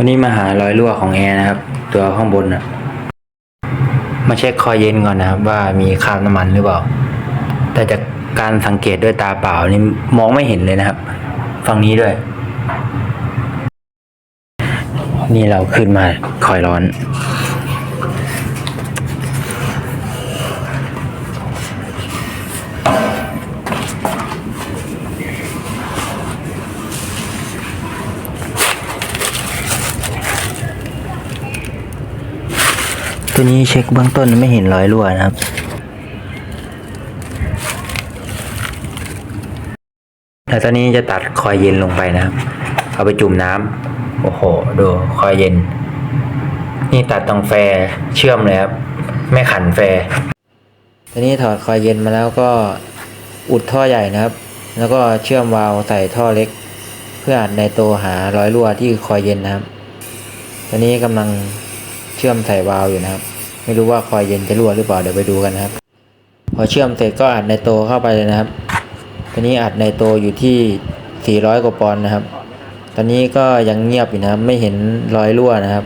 วันนี้มาหารอยรั่วของแอร์นะครับ ตัวข้างบนอะมาเช็คคอยเย็นก่อนนะครับ ว่ามีคราบน้ำมันหรือเปล่า แต่จากการสังเกตด้วยตาเปล่านี่มองไม่เห็นเลยนะครับฝั่งนี้ด้วย นี่เราขึ้นมาคอยร้อน ตัวนี้เช็คเบื้องต้นไม่เห็นรอยรั่วนะครับแล้วตอนนี้จะตัดคอยเย็นลงไปนะครับ เอาไปจุ่มน้ำโอ้โห ดูคอยเย็น นี่ตัดตรงแฟร์เชื่อมเลยครับ ไม่ขันแฟร์ตอนนี้ถอดคอยเย็นมาแล้วก็อุดท่อใหญ่นะครับ แล้วก็เชื่อมวาล์วใส่ท่อเล็ก เพื่ออัดในตัวหารอยรั่วที่คอยเย็นนะครับ ตอนนี้กำลัง เชื่อมใส่วาล์วอยู่นะครับ ไม่รู้ว่าคอยเย็นจะรั่วหรือเปล่าเดี๋ยวไปดูกันนะครับ พอเชื่อมเสร็จก็อัดในโตเข้าไปเลยนะครับตอนนี้อัดในโตอยู่ที่ 400 กว่าปอนด์นะครับ ตอนนี้ก็ยังเงียบอยู่นะครับ ไม่เห็นรอยรั่วนะครับ